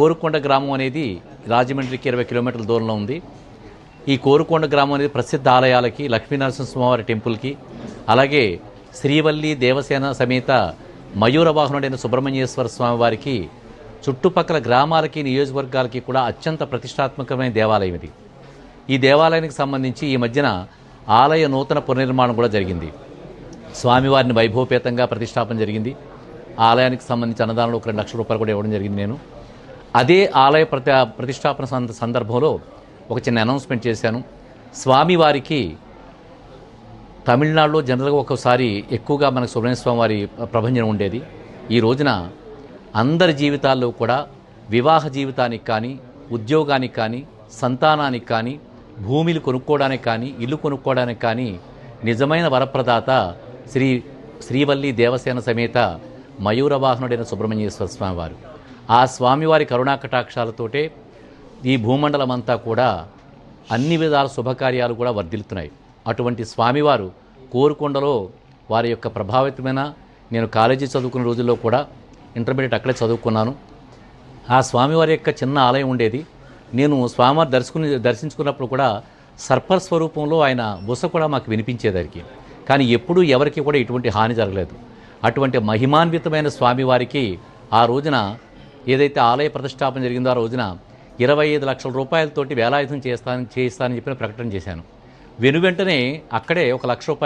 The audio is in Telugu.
కోరుకొండ గ్రామం అనేది రాజమండ్రికి ఇరవై కిలోమీటర్ల దూరంలో ఉంది. ఈ కోరుకొండ గ్రామం అనేది ప్రసిద్ధ ఆలయాలకి లక్ష్మీనరసింహస్వామివారి టెంపుల్కి అలాగే శ్రీవల్లి దేవసేన సమేత మయూర వాహనుడైన సుబ్రహ్మణ్యేశ్వర స్వామి వారికి చుట్టుపక్కల గ్రామాలకి నియోజకవర్గాలకి కూడా అత్యంత ప్రతిష్టాత్మకమైన దేవాలయం ఇది. ఈ దేవాలయానికి సంబంధించి ఈ మధ్యన ఆలయ నూతన పునర్నిర్మాణం కూడా జరిగింది. స్వామివారిని వైభవపేతంగా ప్రతిష్టాపన జరిగింది. ఆలయానికి సంబంధించి అన్నదానంలో ఒక రెండు లక్షల రూపాయలు కూడా ఇవ్వడం జరిగింది నేను. అదే ఆలయ ప్రతి ప్రతిష్టాపన సంద- సందర్భంలో ఒక చిన్న అనౌన్స్మెంట్ చేశాను. స్వామివారికి తమిళనాడులో జనరల్గా ఒక్కోసారి ఎక్కువగా మనకు సుబ్రహ్మణ్య స్వామి వారి ప్రభంజనం ఉండేది. ఈ రోజున అందరి జీవితాల్లో కూడా వివాహ జీవితానికి కానీ ఉద్యోగానికి కానీ సంతానానికి కానీ భూమిలు కొనుక్కోవడానికి కానీ ఇల్లు కొనుక్కోవడానికి కానీ నిజమైన వరప్రదాత శ్రీ శ్రీవల్లి దేవసేన సమేత మయూర వాహనుడైన సుబ్రహ్మణ్యేశ్వర స్వామి వారు ఆ స్వామివారి కరుణాకటాక్షాలతోటే ఈ భూమండలం అంతా కూడా అన్ని విధాల శుభకార్యాలు కూడా వర్ధిల్లుతున్నాయి. అటువంటి స్వామివారు కోరుకొండలో వారి యొక్క ప్రభావితమైన నేను కాలేజీ చదువుకున్న రోజుల్లో కూడా ఇంటర్మీడియట్ అక్కడే చదువుకున్నాను. ఆ స్వామివారి యొక్క చిన్న ఆలయం ఉండేది. నేను స్వామివారి దర్శకుని దర్శించుకున్నప్పుడు కూడా సర్పర్ స్వరూపంలో ఆయన బుస కూడా మాకు వినిపించేదానికి కానీ ఎప్పుడూ ఎవరికి కూడా ఎటువంటి హాని జరగలేదు. అటువంటి మహిమాన్వితమైన స్వామివారికి ఆ రోజున ఏదైతే ఆలయ ప్రతిష్టాపన జరిగిందో ఆ రోజున ఇరవై ఐదు లక్షల రూపాయలతోటి వేలాయుధం చేస్తాను చేయిస్తానని చెప్పిన ప్రకటన చేశాను. వెను వెంటనే అక్కడే ఒక లక్ష రూపాయలు